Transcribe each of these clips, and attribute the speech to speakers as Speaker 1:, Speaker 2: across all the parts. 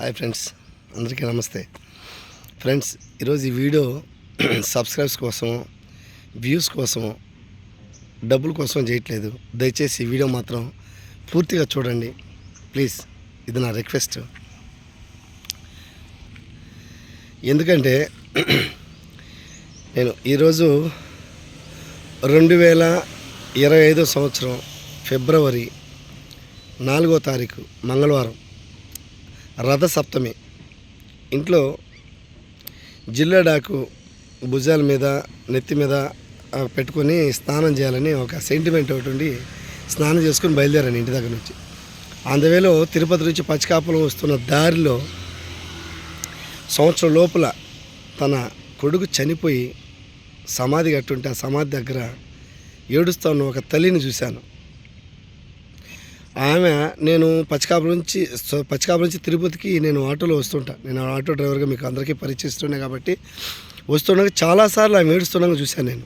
Speaker 1: Hi friends అందరికీ నమస్తే. Friends ఈరోజు ఈ వీడియో సబ్స్క్రైబ్స్ కోసం వ్యూస్ కోసం డబ్బుల కోసం చేయట్లేదు. దయచేసి ఈ వీడియో మాత్రం పూర్తిగా చూడండి. ప్లీజ్ ఇది నా రిక్వెస్ట్. ఎందుకంటే నేను ఈరోజు రెండు వేల ఇరవై ఐదో సంవత్సరం ఫిబ్రవరి నాలుగో తారీఖు మంగళవారం. రథ సప్తమి ఇంట్లో జిల్లాడాకు భుజాల మీద నెత్తి మీద పెట్టుకొని స్నానం చేయాలని ఒక సెంటిమెంట్ ఒకటి ఉండి స్నానం చేసుకుని బయలుదేరాను ఇంటి దగ్గర నుంచి. అందువేలో తిరుపతి నుంచి పచ్చికాపులం వస్తున్న దారిలో సంవత్సరం లోపల తన కొడుకు చనిపోయి సమాధి కట్టుంటే ఆ సమాధి దగ్గర ఏడుస్తా ఉన్న ఒక తల్లిని చూశాను. ఆమె నేను పచ్చికాపురం నుంచి సో- పచ్చికాపురం నుంచి తిరుపతికి నేను ఆటోలో వస్తుంటా. నేను ఆటో డ్రైవర్గా మీకు అందరికీ పరిచయిస్తున్నాను కాబట్టి వస్తుండగా చాలాసార్లు ఆమె ఏడుస్తుండగా చూశాను నేను.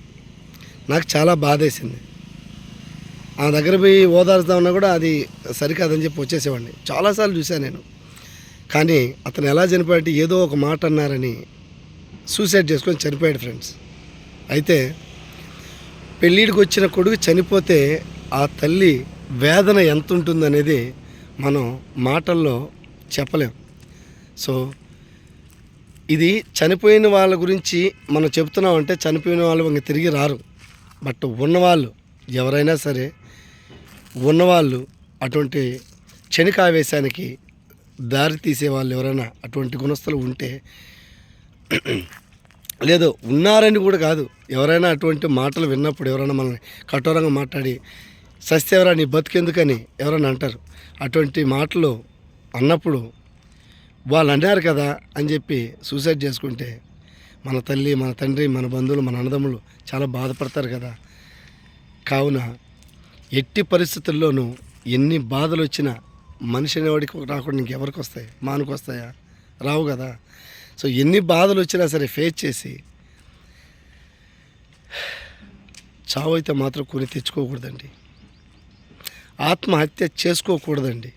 Speaker 1: నాకు చాలా బాధేసింది. ఆ దగ్గర పోయి ఓదార్చుదామన్నా కూడా అది సరికాదని చెప్పి వచ్చేసేవాడిని. చాలాసార్లు చూశాను నేను. కానీ అతను ఎలా చనిపోయాడు ఏదో ఒక మాట అన్నారని సూసైడ్ చేసుకొని చనిపోయాడు ఫ్రెండ్స్. అయితే పెళ్ళిడికి వచ్చిన కొడుకు చనిపోతే ఆ తల్లి వేదన ఎంత ఉంటుందనేది మనం మాటల్లో చెప్పలేం. సో ఇది చనిపోయిన వాళ్ళ గురించి మనం చెప్తున్నామంటే చనిపోయిన వాళ్ళు ఇంక తిరిగి రారు. బట్ ఉన్నవాళ్ళు ఎవరైనా సరే ఉన్నవాళ్ళు అటువంటి క్షణికావేశానికి దారి తీసే వాళ్ళు ఎవరైనా అటువంటి గుణస్థులు ఉంటే లేదు ఉన్నారని కూడా కాదు. ఎవరైనా అటువంటి మాటలు విన్నప్పుడు ఎవరైనా మనల్ని కఠోరంగా మాట్లాడి సస్తేవరా నీ బతుకెందుకని ఎవరైనా అంటారు. అటువంటి మాటలు అన్నప్పుడు వాళ్ళు అన్నారు కదా అని చెప్పి సూసైడ్ చేసుకుంటే మన తల్లి మన తండ్రి మన బంధువులు మన అన్నదమ్ములు చాలా బాధపడతారు కదా. కావున ఎట్టి పరిస్థితుల్లోనూ ఎన్ని బాధలు వచ్చినా మనిషి అనేవాడికి రాకుండా ఇంకెవరికి వస్తాయి? మానుకు వస్తాయా? రావు కదా. సో ఎన్ని బాధలు వచ్చినా సరే ఫేస్ చేసి చావు అయితే మాత్రం కొని తెచ్చుకోకూడదండి. ఆత్మహత్య చేసుకోకూడదండి.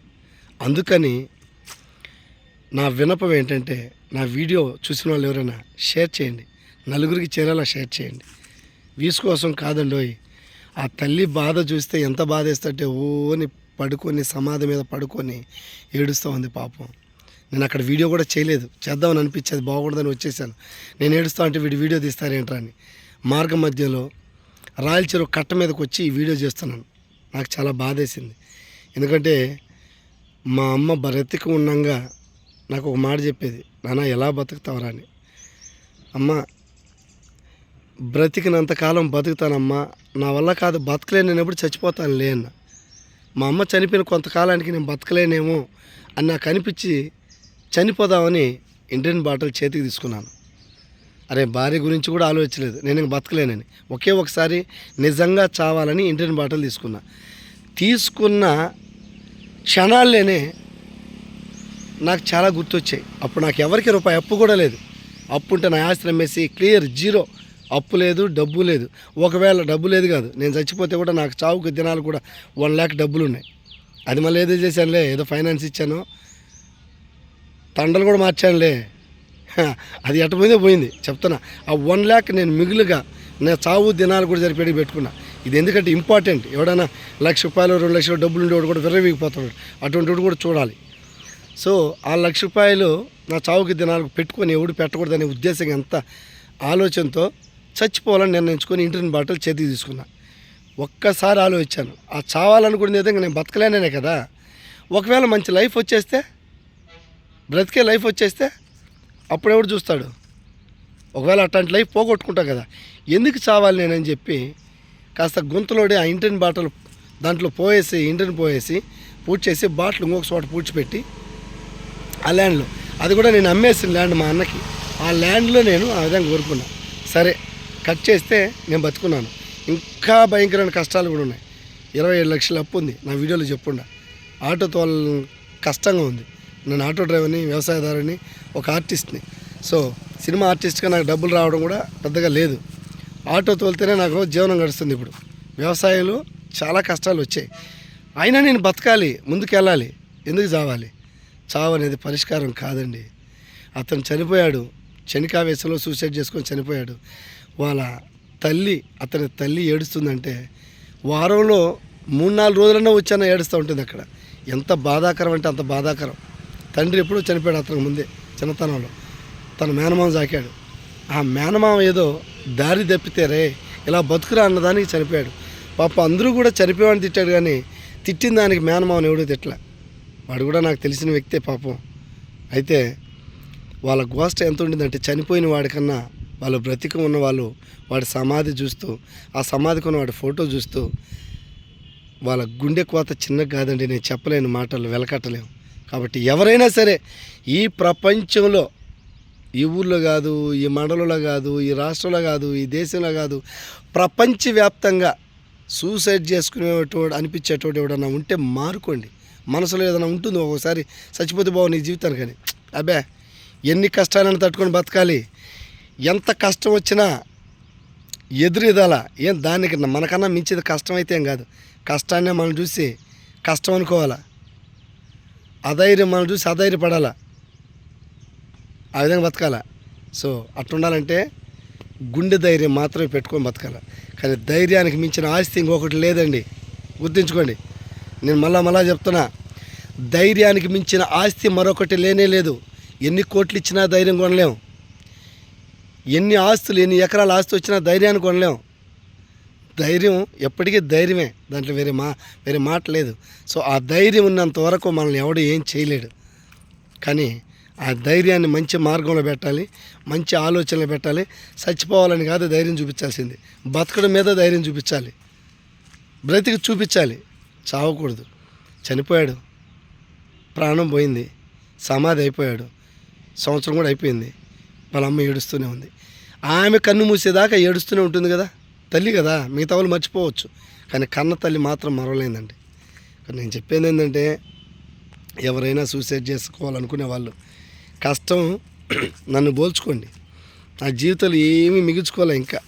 Speaker 1: అందుకని నా వినపం ఏంటంటే నా వీడియో చూసిన వాళ్ళు ఎవరైనా షేర్ చేయండి. నలుగురికి చేరేలా షేర్ చేయండి. వీసు కోసం కాదండి ఆ తల్లి బాధ చూస్తే ఎంత బాధ వేస్తుంటే ఓని పడుకొని సమాధి మీద పడుకొని ఏడుస్తూ ఉంది పాపం. నేను అక్కడ వీడియో కూడా చేయలేదు. చేద్దామని అనిపించేది బాగుండదని వచ్చేసాను. నేను ఏడుస్తా అంటే వీడి వీడియో తీస్తారేంట్రా అని. మార్గం మధ్యలో రాయల చెరువు కట్ట మీదకి వచ్చి ఈ వీడియో చేస్తున్నాను. నాకు చాలా బాధేసింది. ఎందుకంటే మా అమ్మ బ్రతికి ఉండగా నాకు ఒక మాట చెప్పేది నాన్న ఎలా బతుకుతావరా అని. అమ్మ బ్రతికినంతకాలం బతుకుతానమ్మా. నా వల్ల కాదు బతకలేను నేను ఎప్పుడు చచ్చిపోతాను లేన్న మా అమ్మ చనిపోయిన కొంతకాలానికి నేను బతకలేనేమో అని నాకు అనిపించి చనిపోదామని ఇండియన్ బాటిల్ చేతికి తీసుకున్నాను. అరే భార్య గురించి కూడా ఆలోచించలేదు. నేను ఇంక బతకలేనని. ఒకే ఒకసారి నిజంగా చావాలని ఇంటిని బాటలు తీసుకున్నా. తీసుకున్న క్షణాల్లోనే నాకు చాలా గుర్తొచ్చాయి. అప్పుడు నాకు ఎవరికి రూపాయి అప్పు కూడా లేదు. అప్పు ఉంటే నా ఆస్తి అమ్మేసి క్లియర్ జీరో. అప్పు లేదు డబ్బు లేదు. ఒకవేళ డబ్బు లేదు కాదు. నేను చచ్చిపోతే కూడా నాకు చావుకు దినాలు కూడా వన్ ల్యాక్ డబ్బులు ఉన్నాయి అది మళ్ళీ ఏదో చేశానులే ఏదో ఫైనాన్స్ ఇచ్చాను. తండలు కూడా మార్చానులే. అది ఎట పోయింది. చెప్తున్నా ఆ వన్ ల్యాక్ నేను మిగులుగా నా చావు దినాలు కూడా సరిపడి పెట్టుకున్నా. ఇది ఎందుకంటే ఇంపార్టెంట్ ఎవడైనా లక్ష రూపాయలు రెండు లక్షల డబ్బులు ఉండేవాడు కూడా విర్రవీగిపోతున్నాడు అటువంటి వాడు కూడా చూడాలి. సో ఆ లక్ష రూపాయలు నా చావుకి దినాలకు పెట్టుకొని ఎవడు పెట్టకూడదనే ఉద్దేశం ఎంత? ఆలోచనతో చచ్చిపోవాలని నిర్ణయించుకొని ఇంటిని బాటలు చేతికి తీసుకున్నా. ఒక్కసారి ఆలోచించాను. ఆ చావాలనుకునే విధంగా నేను బతకలేనే కదా? ఒకవేళ మంచి లైఫ్ వచ్చేస్తే బ్రతికే లైఫ్ వచ్చేస్తే అప్పుడు ఎవడు చూస్తాడు? ఒకవేళ అట్లాంటి లైఫ్ పోగొట్టుకుంటా కదా. ఎందుకు చావాలి నేనని చెప్పి కాస్త గొంతులోడి ఆ ఇంటిని బాటలు దాంట్లో పోయేసి ఇంటిని పోయేసి పూడ్చేసి చేసి ఇంకొక చోట పూడ్చిపెట్టి ఆ ల్యాండ్లో. అది కూడా నేను అమ్మేసిన ల్యాండ్ మా అన్నకి. ఆ ల్యాండ్లో నేను ఆ విధంగా కోరుకున్నా. సరే కట్ చేస్తే నేను బతుకున్నాను. ఇంకా భయంకరమైన కష్టాలు కూడా ఉన్నాయి. ఇరవై ఏడు లక్షల అప్పు ఉంది. నా వీడియోలో చెప్పుండా. ఆటో తోల కష్టంగా ఉంది. నేను ఆటో డ్రైవర్ని వ్యవసాయదారుని ఒక ఆర్టిస్ట్ని. సో సినిమా ఆర్టిస్ట్గా నాకు డబ్బులు రావడం కూడా పెద్దగా లేదు. ఆటో తోలితేనే నాకు జీవనం గడుస్తుంది ఇప్పుడు. వ్యవసాయంలో చాలా కష్టాలు వచ్చాయి. అయినా నేను బతకాలి ముందుకు వెళ్ళాలి ఎందుకు చావాలి? చావు అనేది పరిష్కారం కాదండి. అతను చనిపోయాడు. చనికావేశంలో సూసైడ్ చేసుకొని చనిపోయాడు. వాళ్ళ తల్లి అతని తల్లి ఏడుస్తుందంటే వారంలో మూడు నాలుగు రోజులన్నా వచ్చాన ఏడుస్తూ ఉంటుంది అక్కడ. ఎంత బాధాకరం అంటే అంత బాధాకరం. తండ్రి ఎప్పుడూ చనిపోయాడు అతనికి ముందే చిన్నతనంలో. తన మేనమామ సాకాడు ఆ మేనమామ ఏదో దారి తప్పితే రే ఇలా బతుకురా అన్నదానికి చనిపోయాడు. పాప అందరూ కూడా చనిపోయాడని తిట్టాడు కానీ తిట్టిన దానికి మేనమామని ఎవడో తిట్టలే వాడు కూడా నాకు తెలిసిన వ్యక్తే పాపం. అయితే వాళ్ళ గోష్ట ఎంత ఉండిందంటే చనిపోయిన వాడికన్నా వాళ్ళు బ్రతికి ఉన్న వాళ్ళు వాడి సమాధి చూస్తూ ఆ సమాధికి ఉన్న వాడి ఫోటో చూస్తూ వాళ్ళ గుండె కోత చిన్నగా కాదండి నేను చెప్పలేని మాటలు వెలకట్టలేము కాబట్టి ఎవరైనా సరే ఈ ప్రపంచంలో ఈ ఊర్లో కాదు ఈ మండలంలో కాదు ఈ రాష్ట్రంలో కాదు ఈ దేశంలో కాదు ప్రపంచవ్యాప్తంగా సూసైడ్ చేసుకునేటోడు అనిపించేటోడు ఎవడన్నా ఉంటే మారుకోండి. మనసులో ఏదైనా ఉంటుంది ఒక్కోసారి. చచ్చిపోతే బాగు నీ జీవితానికి కానీ అబ్బే ఎన్ని కష్టాలను తట్టుకొని బతకాలి? ఎంత కష్టం వచ్చినా ఎదురుదాల. ఏం దానికి మనకన్నా మించేది కష్టం అయితే ఏం కాదు. కష్టాన్నే మనం చూసి కష్టం అనుకోవాలా? అధైర్యం మనం చూసి అధైర్యపడాలా? ఆ విధంగా బతకాల? సో అట్టుండాలంటే గుండె ధైర్యం మాత్రమే పెట్టుకొని బతకాల. కానీ ధైర్యానికి మించిన ఆస్తి ఇంకొకటి లేదండి. గుర్తుంచుకోండి. నేను మళ్ళా మళ్ళా చెప్తున్నా. ధైర్యానికి మించిన ఆస్తి మరొకటి లేనే లేదు. ఎన్ని కోట్లు ఇచ్చినా ధైర్యం కొనలేం. ఎన్ని ఆస్తులు ఎన్ని ఎకరాల ఆస్తి వచ్చినా ధైర్యాన్ని కొనలేం. ధైర్యం ఎప్పటికీ ధైర్యమే. దాంట్లో వేరే మా వేరే మాట లేదు. సో ఆ ధైర్యం ఉన్నంత వరకు మనల్ని ఎవడు ఏం చేయలేడు. కానీ ఆ ధైర్యాన్ని మంచి మార్గంలో పెట్టాలి మంచి ఆలోచనలు పెట్టాలి. చచ్చిపోవాలని కాదు ధైర్యం చూపించాల్సింది. బతకడం మీద ధైర్యం చూపించాలి. బ్రతికి చూపించాలి. చావకూడదు. చనిపోయాడు. ప్రాణం పోయింది. సమాధి అయిపోయాడు. సంవత్సరం కూడా అయిపోయింది. వాళ్ళ అమ్మ ఏడుస్తూనే ఉంది. ఆమె కన్ను మూసేదాకా ఏడుస్తూనే ఉంటుంది కదా. తల్లి కదా మిగతా వాళ్ళు మర్చిపోవచ్చు. కానీ కన్న తల్లి మాత్రం మరవలేదండి. కానీ నేను చెప్పేది ఏంటంటే ఎవరైనా సూసైడ్ చేసుకోవాలనుకునే వాళ్ళు కష్టం నన్ను పోల్చుకోండి నా జీవితంలో ఏమీ మిగుల్చుకోలే ఇంకా.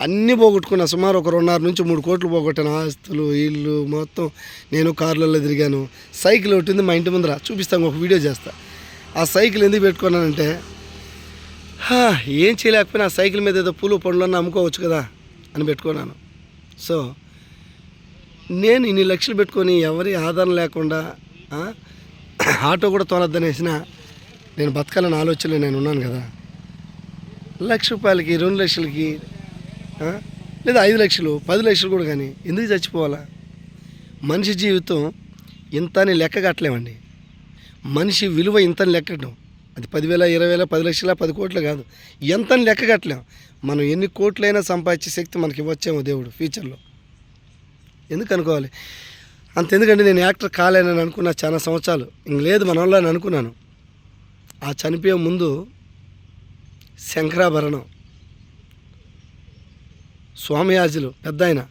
Speaker 1: అన్నీ పోగొట్టుకున్నా సుమారు ఒక రెండున్నర నుంచి మూడు కోట్లు పోగొట్టాను. ఆస్తులు ఇల్లు మొత్తం నేను కార్లలో తిరిగాను. సైకిల్ ఒకటి ఉంది మా ఇంటి ముందర చూపిస్తాను ఒక వీడియో చేస్తా. ఆ సైకిల్ ఎందుకు పెట్టుకున్నానంటే ఏం చేయలేకపోయినా ఆ సైకిల్ మీద ఏదో పూలు పండ్లన్నా అమ్ముకోవచ్చు కదా అని పెట్టుకున్నాను. సో నేను ఇన్ని లక్షలు పెట్టుకొని ఎవరి ఆధారం లేకుండా ఆటో కూడా తోలద్దనేసిన నేను బతకాలని ఆలోచనలో నేను ఉన్నాను కదా. లక్ష రూపాయలకి రెండు లక్షలకి లేదా ఐదు లక్షలు పది లక్షలు కూడా కానీ ఎందుకు చచ్చిపోవాలా? మనిషి జీవితం ఇంత అని లెక్క కట్టలేమండి. మనిషి విలువ ఇంతని లెక్కటం అది పదివేల ఇరవై వేల పది లక్షల పది కోట్లు కాదు. ఎంత లెక్క కట్టలేం. మనం ఎన్ని కోట్లైనా సంపాదించే శక్తి మనకి ఇవ్వచ్చేమో దేవుడు ఫ్యూచర్లో. ఎందుకు అనుకోవాలి? అంత ఎందుకంటే నేను యాక్టర్ కాలేనని అనుకున్నా చాలా సంవత్సరాలు. ఇంక లేదు మన వల్ల అని అనుకున్నాను. ఆ చనిపోయే ముందు శంకరాభరణం. స్వామియాజులు పెద్ద ఆయన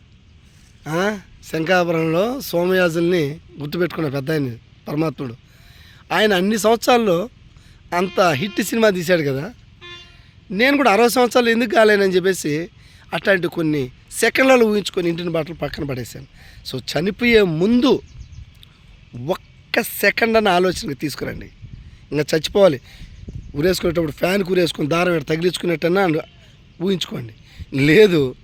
Speaker 1: శంకరాభరణంలో సోమయాజుల్ని గుర్తుపెట్టుకున్న పెద్ద ఆయన పరమాత్ముడు. ఆయన అన్ని సంవత్సరాల్లో అంత హిట్ సినిమా తీశాడు కదా. నేను కూడా అరవై సంవత్సరాలు ఎందుకు కాలేనని చెప్పేసి అట్లాంటి కొన్ని సెకండ్లలో ఊహించుకొని ఇంటిని బట్టలు పక్కన పడేశాను. సో చనిపోయే ముందు ఒక్క సెకండ్ అన్న ఆలోచనకి తీసుకురండి. ఇంకా చచ్చిపోవాలి. ఊరేసుకునేటప్పుడు ఫ్యాన్ ఊరేసుకొని దారం తగిలించుకునేట్టన్నా ఊహించుకోండి. లేదు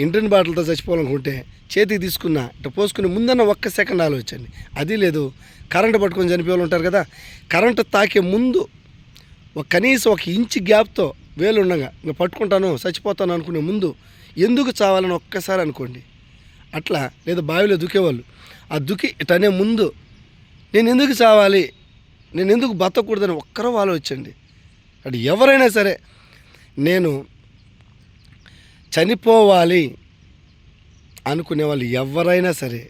Speaker 1: ఇంటిని బాటిల్తో చచ్చిపోవాలనుకుంటే చేతికి తీసుకున్న ఇట్లా పోసుకుని ముందన్న ఒక్క సెకండ్ ఆలోచించండి. అది లేదు. కరెంటు పట్టుకొని చనిపోయే వాళ్ళు ఉంటారు కదా కరెంటు తాకే ముందు ఒక కనీసం ఒక ఇంచు గ్యాప్తో వేలు ఉండగా ఇంకా పట్టుకుంటాను చచ్చిపోతాను అనుకునే ముందు ఎందుకు చావాలని ఒక్కసారి అనుకోండి. అట్లా లేదా బావిలో దుకేవాళ్ళు ఆ దుకి ఇటనే ముందు నేను ఎందుకు చావాలి? నేను ఎందుకు బతకూడదని ఒక్కరో ఆలోచించండి. అటు ఎవరైనా సరే నేను చనిపోవాలి అనుకునే వాళ్ళు ఎవరైనా సరే.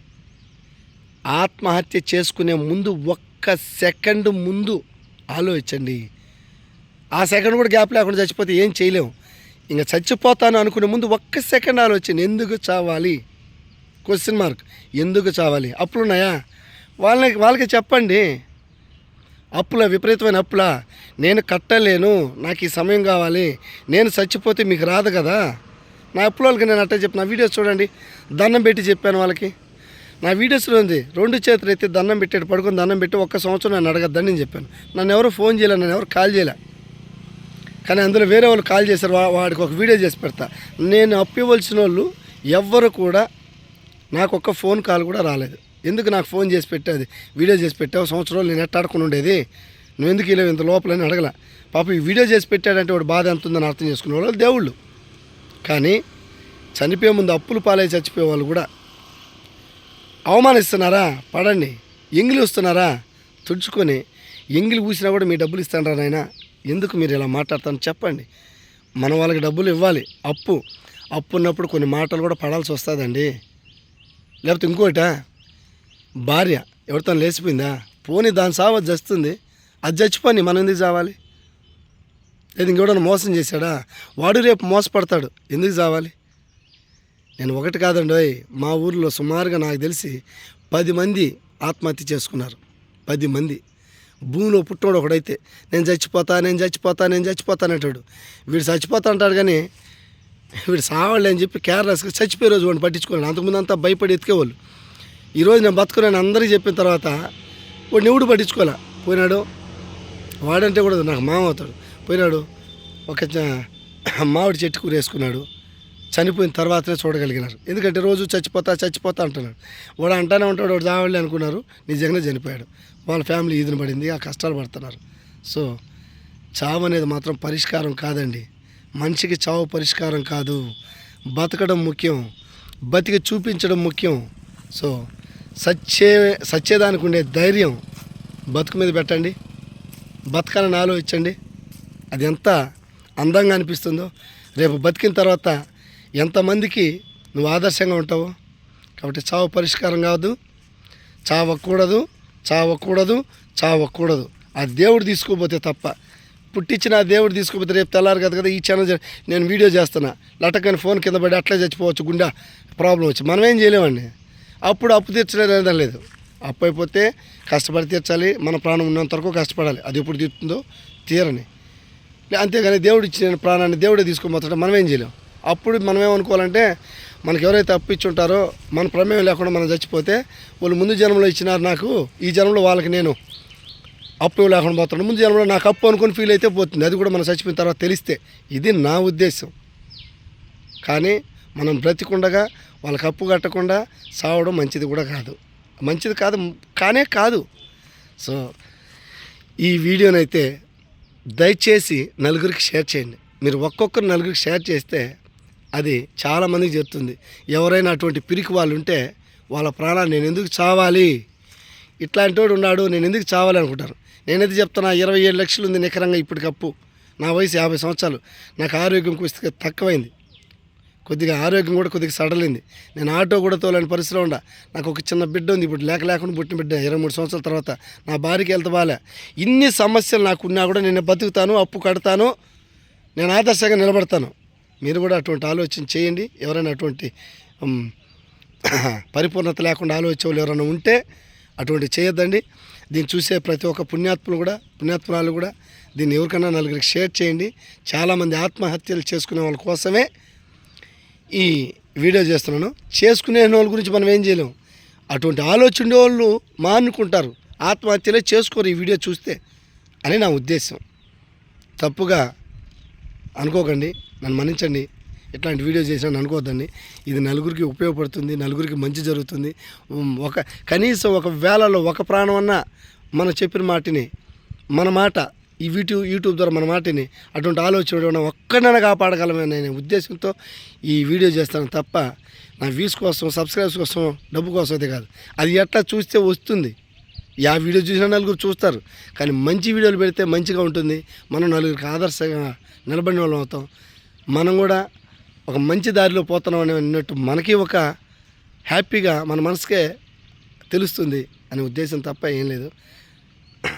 Speaker 1: ఆత్మహత్య చేసుకునే ముందు ఒక్క సెకండ్ ముందు ఆలోచించండి. ఆ సెకండ్ కూడా గ్యాప్ లేకుండా చచ్చిపోతే ఏం చేయలేము ఇంకా చచ్చిపోతాను అనుకునే ముందు ఒక్క సెకండ్ ఆలోచన ఎందుకు చావాలి? క్వశ్చన్ మార్క్ ఎందుకు చావాలి? అప్పులు ఉన్నాయా? వాళ్ళకి వాళ్ళకి చెప్పండి. అప్పుల విపరీతమైన అప్పులా. నేను కట్టలేను. నాకు ఈ సమయం కావాలి. నేను చచ్చిపోతే మీకు రాదు కదా? నా అప్పుల వాళ్ళకి నేను అట్టే చెప్పిన వీడియోస్ చూడండి. దండం పెట్టి చెప్పాను వాళ్ళకి. నా వీడియోస్లో ఉంది రెండు చేతులు అయితే దండం పెట్టాడు పడుకొని దండం పెట్టి ఒక్క సంవత్సరం నేను అడగద్దని నేను చెప్పాను. నన్ను ఎవరు ఫోన్ చేయలే నన్ను ఎవరు కాల్ చేయలే. కానీ అందులో వేరే వాళ్ళు కాల్ చేశారు వాడికి ఒక వీడియో చేసి పెడతా. నేను అప్పు ఇవ్వాల్సిన వాళ్ళు ఎవ్వరు కూడా నాకు ఒక్క ఫోన్ కాల్ కూడా రాలేదు. ఎందుకు నాకు ఫోన్ చేసి పెట్టేది? వీడియో చేసి పెట్టావు సంవత్సరం నేను ఎట్టాడుకుని ఉండేది? నువ్వు ఎందుకు ఇలా ఇంత లోపలని అడగల. పాప ఈ వీడియో చేసి పెట్టాడంటే వాడు బాధ ఎంత ఉందని అర్థం చేసుకునే వాళ్ళు దేవుళ్ళు. కానీ చనిపోయే ముందు అప్పులు పాలై చచ్చిపోయే వాళ్ళు కూడా అవమానిస్తున్నారా? పడండి. ఎంగిలి వస్తున్నారా? తుడుచుకొని ఎంగిలి పూసినా కూడా మీ డబ్బులు ఇస్తానరా నాయన? ఎందుకు మీరు ఇలా మాట్లాడతాను చెప్పండి. మన వాళ్ళకి డబ్బులు ఇవ్వాలి. అప్పు. అప్పు ఉన్నప్పుడు కొన్ని మాటలు కూడా పడాల్సి వస్తుందండి. లేకపోతే ఇంకోట? భార్య ఎవరితో లేచిపోయిందా? పోనీ దాని సావ జస్తుంది. చస్తుంది అది చచ్చిపోని మనం ఎందుకు చావాలి? లేదు ఇంకెవడన్నా మోసం చేశాడా? వాడు రేపు మోసపడతాడు. ఎందుకు చావాలి? నేను ఒకటి కాదండి ఓయ్, మా ఊర్లో సుమారుగా నాకు తెలిసి పది మంది ఆత్మహత్య చేసుకున్నారు. పది మంది. భూమిలో పుట్టినోడు ఒకడైతే నేను చచ్చిపోతా నేను చచ్చిపోతా నేను చచ్చిపోతా అంటాడు వీడు చచ్చిపోతా అంటాడు కానీ వీడు సావాళ్ళు అని చెప్పి కేర్లెస్గా చచ్చిపోయే రోజు వాడిని పట్టించుకోలేడు. అంతకుముందు అంతా భయపడి ఎత్తుకేవాళ్ళు. ఈరోజు నేను బతుకున్నాను అందరికీ చెప్పిన తర్వాత వాడిని ఎవడు పట్టించుకోలే పోయినాడు? వాడంటే కూడా నాకు మామ అవుతాడు. పోయినాడు. ఒక మామిడి చెట్టు కూర వేసుకున్నాడు. చనిపోయిన తర్వాతనే చూడగలిగినారు. ఎందుకంటే రోజు చచ్చిపోతా చచ్చిపోతా అంటున్నాడు. వాడు అంటానే ఉంటాడు వాడు చావాలి అనుకున్నారు. నిజంగానే చనిపోయాడు. వాళ్ళ ఫ్యామిలీ ఈదిన పడింది ఆ కష్టాలు పడుతున్నారు. సో చావు అనేది మాత్రం పరిష్కారం కాదండి. మనిషికి చావు పరిష్కారం కాదు. బతకడం ముఖ్యం. బతికి చూపించడం ముఖ్యం. సో సచ్చే సచ్చేదానికి ఉండే ధైర్యం బతుకు మీద పెట్టండి. బతకాలని ఆలోచించండి. అది ఎంత అందంగా అనిపిస్తుందో? రేపు బతికిన తర్వాత ఎంతమందికి నువ్వు ఆదర్శంగా ఉంటావు? కాబట్టి చావు పరిష్కారం కాదు చావకూడదు చావకూడదు చావకూడదు. ఆ దేవుడు తీసుకోపోతే తప్ప. పుట్టించిన ఆ దేవుడు తీసుకోపోతే రేపు తెల్లారు కదా కదా ఈ ఛానల్ నేను వీడియో చేస్తున్నా. లటకని ఫోన్ కింద పడి అట్లే చచ్చిపోవచ్చు గుండె ప్రాబ్లం వచ్చి. మనం ఏం చేయలేమండి. అప్పుడు అప్పు తీర్చలేదు లేదు. అప్పు అయిపోతే కష్టపడి తీర్చాలి మన ప్రాణం ఉన్నంత వరకు కష్టపడాలి. అది ఎప్పుడు తీరుతుందో తీరని. అంతేగాని దేవుడు ఇచ్చిన ప్రాణాన్ని దేవుడే తీసుకొని పోతాడు. మనం ఏం చేయలేం. అప్పుడు మనం ఏమనుకోవాలంటే మనకి ఎవరైతే అప్పు ఉంటారో మన ప్రమేయం లేకుండా మనం చచ్చిపోతే వాళ్ళు ముందు జన్మలో ఇచ్చినారు నాకు ఈ జన్మలో వాళ్ళకి నేను అప్పు లేకుండా పోతాను. ముందు జన్మలో నాకు అప్పు అనుకుని ఫీల్ అయితే పోతుంది. అది కూడా మనం చచ్చిపోయిన తర్వాత తెలిస్తే. ఇది నా ఉద్దేశం. కానీ మనం బ్రతికుండగా వాళ్ళకి అప్పు కట్టకుండా సావడం మంచిది కూడా కాదు. మంచిది కాదు కానే కాదు. సో ఈ వీడియోనైతే దయచేసి నలుగురికి షేర్ చేయండి. మీరు ఒక్కొక్కరు నలుగురికి షేర్ చేస్తే అది చాలామందికి చెప్తుంది ఎవరైనా అటువంటి పిరికి వాళ్ళు ఉంటే వాళ్ళ ప్రాణాలు నేను ఎందుకు చావాలి? ఇట్లాంటి వాడు ఉన్నాడు నేను ఎందుకు చావాలి అనుకుంటారు. నేనైతే చెప్తున్నా ఇరవై ఏడు లక్షలు ఉంది నికరంగా ఇప్పటికప్పు. నా వయసు యాభై సంవత్సరాలు. నాకు ఆరోగ్యం కుస్తిగా తక్కువైంది. కొద్దిగా ఆరోగ్యం కూడా కొద్దిగా సడలింది. నేను ఆటో కూడా తోలేని పరిస్థితిలో ఉండ. నాకు ఒక చిన్న బిడ్డ ఉంది. ఇప్పుడు లేక లేకుండా పుట్టిన బిడ్డ. ఇరవై మూడు సంవత్సరాల తర్వాత నా భార్యకి వెళ్తే బాలే. ఇన్ని సమస్యలు నాకు ఉన్నా కూడా నేను బతుకుతాను అప్పు కడతాను నేను ఆదర్శంగా నిలబడతాను. మీరు కూడా అటువంటి ఆలోచన చేయండి. ఎవరైనా అటువంటి పరిపూర్ణత లేకుండా ఆలోచనలు ఎవరైనా ఉంటే అటువంటి చేయొద్దండి. దీన్ని చూసే ప్రతి ఒక్క పుణ్యాత్ములు కూడా పుణ్యాత్మురాలు కూడా దీన్ని ఎవరికైనా నలుగురికి షేర్ చేయండి. చాలామంది ఆత్మహత్యలు చేసుకునే వాళ్ళ కోసమే ఈ వీడియో చేస్తున్నాను. చేసుకునే వాళ్ళ గురించి మనం ఏం చేయలేం. అటువంటి ఆలోచన ఉండే వాళ్ళు మానుకుంటారు. ఆత్మహత్యలే చేసుకోరు ఈ వీడియో చూస్తే అని నా ఉద్దేశం. తప్పుగా అనుకోకండి. నన్ను మన్నించండి. ఇట్లాంటి వీడియో చేసినా అనుకోవద్దండి. ఇది నలుగురికి ఉపయోగపడుతుంది. నలుగురికి మంచి జరుగుతుంది. ఒక కనీసం ఒక వేళలో ఒక ప్రాణం అన్నా మనం చెప్పిన మాటని మన మాట ఈ యూట్యూబ్ యూట్యూబ్ ద్వారా మన మాటని అటువంటి ఆలోచన ఒక్కడైనా కాపాడగలమనే ఉద్దేశంతో ఈ వీడియో చేస్తాను తప్ప నా వ్యూస్ కోసం సబ్స్క్రైబ్స్ కోసం డబ్బు కోసం అయితే కాదు. అది ఎట్లా చూస్తే వస్తుంది? ఆ వీడియో చూసిన నలుగురు చూస్తారు. కానీ మంచి వీడియోలు పెడితే మంచిగా ఉంటుంది. మనం నలుగురికి ఆదర్శంగా నిలబడిన వాళ్ళం అవుతాం. మనం కూడా ఒక మంచి దారిలో పోతున్నాం అని అన్నట్టు మనకి ఒక హ్యాపీగా మన మనసుకే తెలుస్తుంది అనే ఉద్దేశం తప్ప ఏం లేదు.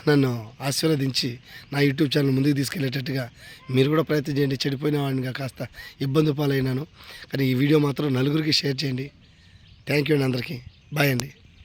Speaker 1: నన్ను ఆశీర్వదించి నా యూట్యూబ్ ఛానల్ ముందుకు తీసుకెళ్ళేటట్టుగా మీరు కూడా ప్రయత్నం చేయండి. చెడిపోయిన వాడినిగా కాస్త ఇబ్బంది పాలైనాను. కానీ ఈ వీడియో మాత్రం నలుగురికి షేర్ చేయండి. థ్యాంక్ యూ అండి అందరికీ. బాయ్ అండి.